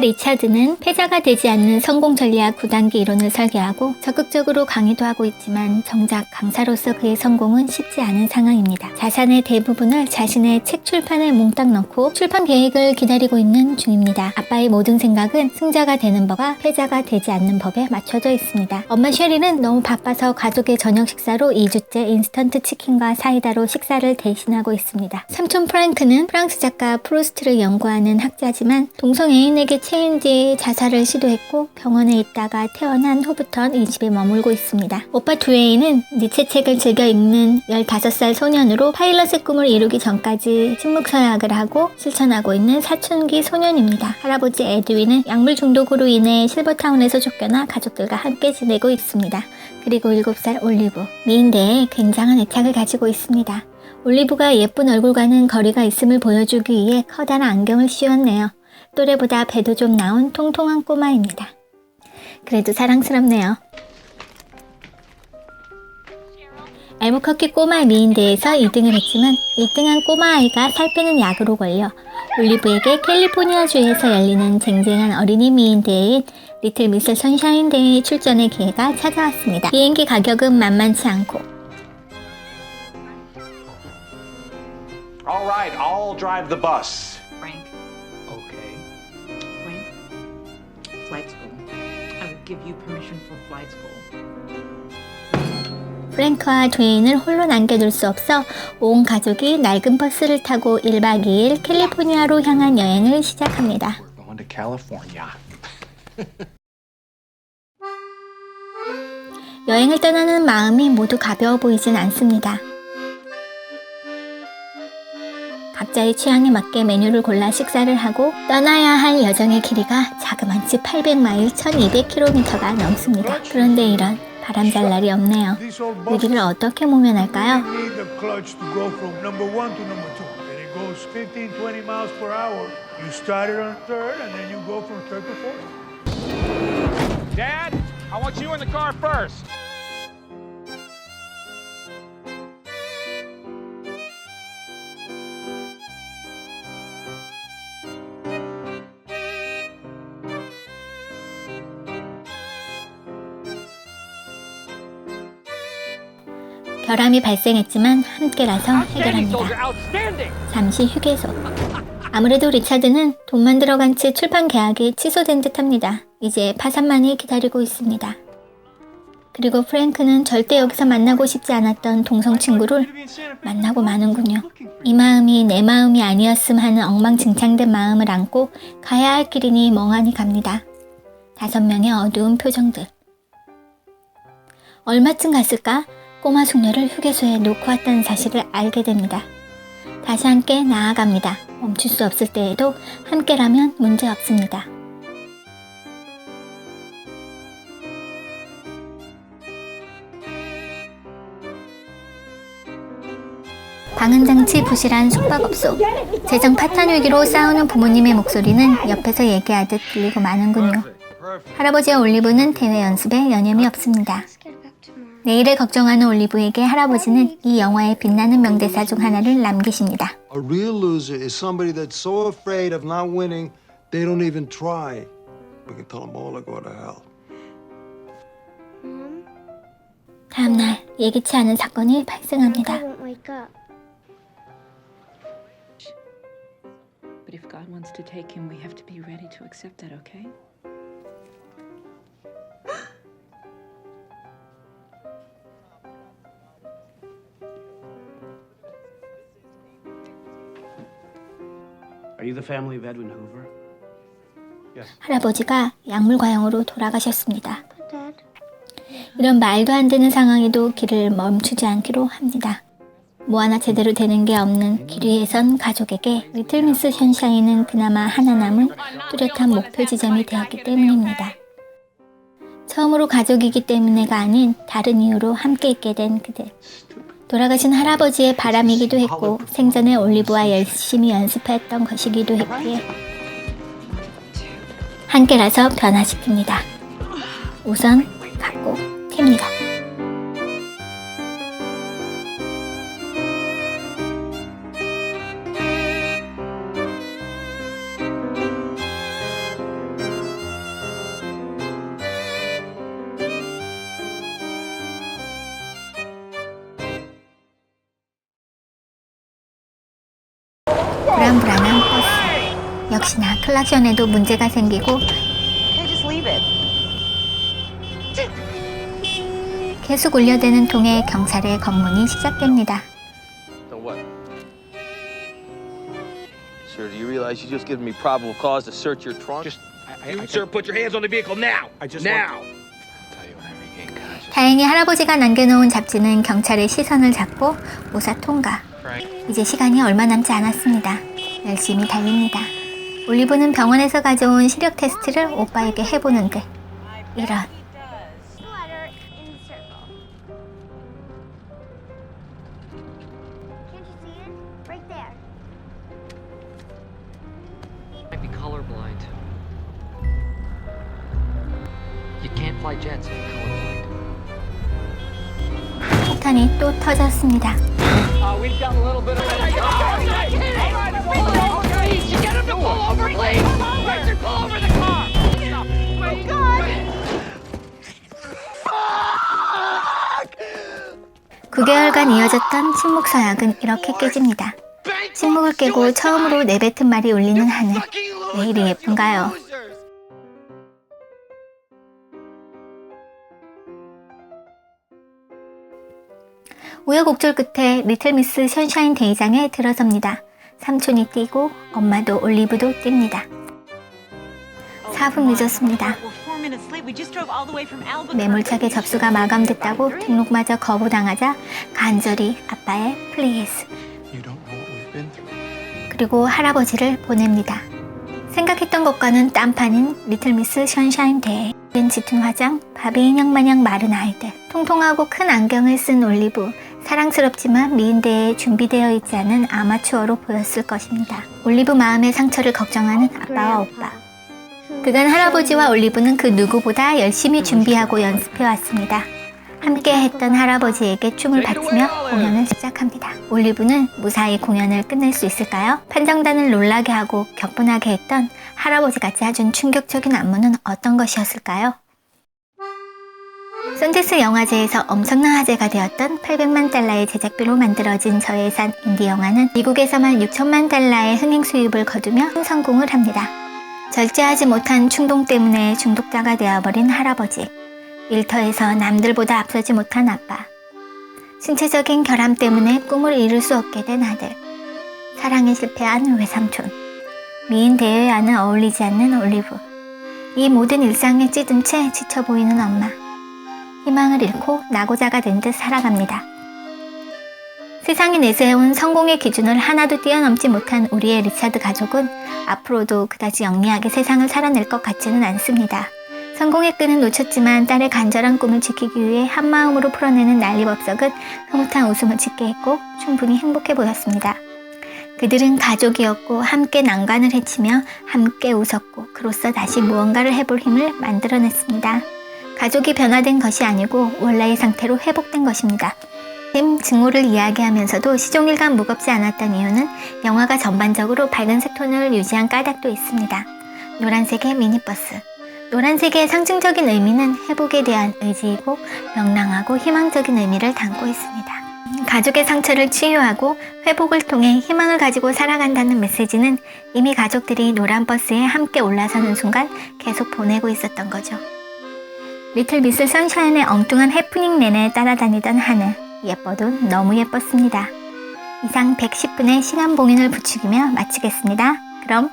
리차드는 패자가 되지 않는 성공 전략 9단계 이론을 설계하고 적극적으로 강의도 하고 있지만 정작 강사로서 그의 성공은 쉽지 않은 상황입니다. 자산의 대부분을 자신의 책 출판에 몽땅 넣고 출판 계획을 기다리고 있는 중입니다. 아빠의 모든 생각은 승자가 되는 법과 패자가 되지 않는 법에 맞춰져 있습니다. 엄마 쉐리는 너무 바빠서 가족의 저녁 식사로 2주째 인스턴트 치킨과 사이다로 식사를 대신하고 있습니다. 삼촌 프랭크는 프랑스 작가 프루스트를 연구하는 학자지만 동성 애인에게 체인 뒤 자살을 시도했고 병원에 있다가 태어난 후부턴 이 집에 머물고 있습니다. 오빠 두에이는 니체 책을 즐겨 읽는 15살 소년으로 파일럿의 꿈을 이루기 전까지 침묵서약을 하고 실천하고 있는 사춘기 소년입니다. 할아버지 에드윈은 약물 중독으로 인해 실버타운에서 쫓겨나 가족들과 함께 지내고 있습니다. 그리고 7살 올리브, 미인대에 굉장한 애착을 가지고 있습니다. 올리브가 예쁜 얼굴과는 거리가 있음을 보여주기 위해 커다란 안경을 씌웠네요. 또래보다 배도 좀 나온 통통한 꼬마입니다. 그래도 사랑스럽네요. 알부커키 꼬마 미인대에서 2등을 했지만 1등한 꼬마아이가 살 빼는 약으로 걸려 올리브에게 캘리포니아주에서 열리는 쟁쟁한 어린이 미인대회인 리틀 미스 선샤인 대회 출전의 기회가 찾아왔습니다. 비행기 가격은 만만치 않고 All right, I'll drive the bus. Give you permission for flight school. 프랭크와 드웨인을 홀로 남겨둘 수 없어 온 가족이 낡은 버스를 타고 1박 2일 캘리포니아로 향한 여행을 시작합니다. We're going to California. 여행을 떠나는 마음이 모두 가벼워 보이진 않습니다. 각자의 취향에 맞게 메뉴를 골라 식사를 하고 떠나야 할 여정의 길이가 자그만치 800마일 1200km가 넘습니다. 그런데 이런 바람 잘 날이 없네요. 우리를 어떻게 모면할까요? You need the clutch to go from number 결함이 발생했지만 함께라서. 해결합니다. 잠시 휴게소. 아무래도 리차드는 돈 만 들어 간 채 출판 계약이 취소된 듯 합니다. 이제 파산만이 기다리고 있습니다. 그리고 프랭크는 절대 여기서 만나고 싶지 않았던 동성 친구를 만나고 마는군요. 이 마음이 내 마음이 아니었음 하는 엉망진창된 마음을 안고 가야 할 길이니 멍하니 갑니다. 다섯 명의 어두운 표정들. 얼마쯤 갔을까? 꼬마 숙녀를 휴게소에 놓고 왔다는 사실을 알게 됩니다. 다시 함께 나아갑니다. 멈출 수 없을 때에도 함께라면 문제 없습니다. 방음장치 부실한 숙박업소. 재정 파탄 위기로 싸우는 부모님의 목소리는 옆에서 얘기하듯 들리고 마는군요. 할아버지와 올리브는 대회 연습에 여념이 없습니다. 내일을 걱정하는 올리브에게 할아버지는 이 영화의 빛나는 명대사 중 하나를 남기십니다. A real loser is somebody that's so afraid of not winning, they don't even try. We can tell them all to go to hell. 다음날 예기치 않은 사건이 발생합니다. won't wake up. But if God wants to take him, we have to be ready to accept that, okay? Are you the family of Edwin Hoover? 할아버지가 약물 과용으로 돌아가셨습니다. 이런 말도 안 되는 상황에도 길을 멈추지 않기로 합니다. 뭐 하나 제대로 되는 게 없는 길 위에 선 가족에게 리틀 미스 션샤인은 그나마 하나 남은 뚜렷한 목표 지점이 되었기 때문입니다. 처음으로 가족이기 때문에가 아닌 다른 이유로 함께 있게 된 그들. 돌아가신 할아버지의 바람이기도 했고 생전에 올리브와 열심히 연습했던 것이기도 했기에 함께라서 변화시킵니다. 우선 갖고 탭니다. 역시나 클락션에도 문제가 생기고 Okay, just leave it. 계속 울려대는 통에 경찰의 검문이 시작됩니다. Sir, do you realize you just given me probable cause to search your trunk? Just, I, I, You, I sir, put your hands on the vehicle now. I just now. Consciousness. 다행히 할아버지가 남겨놓은 잡지는 경찰의 시선을 잡고 무사 통과. 이제 시간이 얼마 남지 않았습니다. 열심히 달립니다. 올리브는 병원에서 가져온 시력 테스트를 오빠에게 해보는데 이런 it? Right there. Might be colorblind. You can't fly jets if you're colorblind. 폭탄이 또 터졌습니다. 구개월간 이어졌던 침묵 서약은 이렇게 깨집니다. 침묵을 깨고 처음으로 내뱉은 말이 울리는 하늘. 왜 이리 예쁜가요? 우여곡절 끝에 리틀 미스 션샤인 대회장에 들어섭니다. 삼촌이 뛰고 엄마도 올리브도 뜁니다. 4분 늦었습니다. 매몰차게 접수가 마감됐다고 등록마저 거부당하자 간절히 아빠의 플리즈. 그리고 할아버지를 보냅니다. 생각했던 것과는 딴판인 리틀미스 션샤인 대회. 은 짙은 화장, 바비 인형 마냥 마른 아이들, 통통하고 큰 안경을 쓴 올리브, 사랑스럽지만 미인대에 준비되어 있지 않은 아마추어로 보였을 것입니다. 올리브 마음의 상처를 걱정하는 아빠와 오빠. 그간 할아버지와 올리브는 그 누구보다 열심히 준비하고 연습해 왔습니다. 함께 했던 할아버지에게 춤을 바치며 공연을 시작합니다. 올리브는 무사히 공연을 끝낼 수 있을까요? 판정단을 놀라게 하고 격분하게 했던 할아버지가 짜준 충격적인 안무는 어떤 것이었을까요? 썬데스 영화제에서 엄청난 화제가 되었던 800만 달러의 제작비로 만들어진 저예산 인디 영화는 미국에서만 6천만 달러의 흥행 수입을 거두며 큰 성공을 합니다. 절제하지 못한 충동 때문에 중독자가 되어버린 할아버지. 일터에서 남들보다 앞서지 못한 아빠. 신체적인 결함 때문에 꿈을 이룰 수 없게 된 아들. 사랑에 실패한 외삼촌. 미인 대회와는 어울리지 않는 올리브. 이 모든 일상에 찌든 채 지쳐 보이는 엄마. 희망을 잃고 낙오자가 된 듯 살아갑니다. 세상이 내세운 성공의 기준을 하나도 뛰어넘지 못한 우리의 리차드 가족은 앞으로도 그다지 영리하게 세상을 살아낼 것 같지는 않습니다. 성공의 끈은 놓쳤지만 딸의 간절한 꿈을 지키기 위해 한마음으로 풀어내는 난리법석은 흐뭇한 웃음을 짓게 했고 충분히 행복해 보였습니다. 그들은 가족이었고 함께 난관을 헤치며 함께 웃었고 그로써 다시 무언가를 해볼 힘을 만들어냈습니다. 가족이 변화된 것이 아니고 원래의 상태로 회복된 것입니다. 팀 증오를 이야기하면서도 시종일관 무겁지 않았던 이유는 영화가 전반적으로 밝은색 톤을 유지한 까닭도 있습니다. 노란색의 미니버스. 노란색의 상징적인 의미는 회복에 대한 의지이고 명랑하고 희망적인 의미를 담고 있습니다. 가족의 상처를 치유하고 회복을 통해 희망을 가지고 살아간다는 메시지는 이미 가족들이 노란 버스에 함께 올라서는 순간 계속 보내고 있었던 거죠. 리틀 미슬 선샤인의 엉뚱한 해프닝 내내 따라다니던 하늘. 예뻐도 너무 예뻤습니다. 이상 110분의 시간 봉인을 부추기며 마치겠습니다. 그럼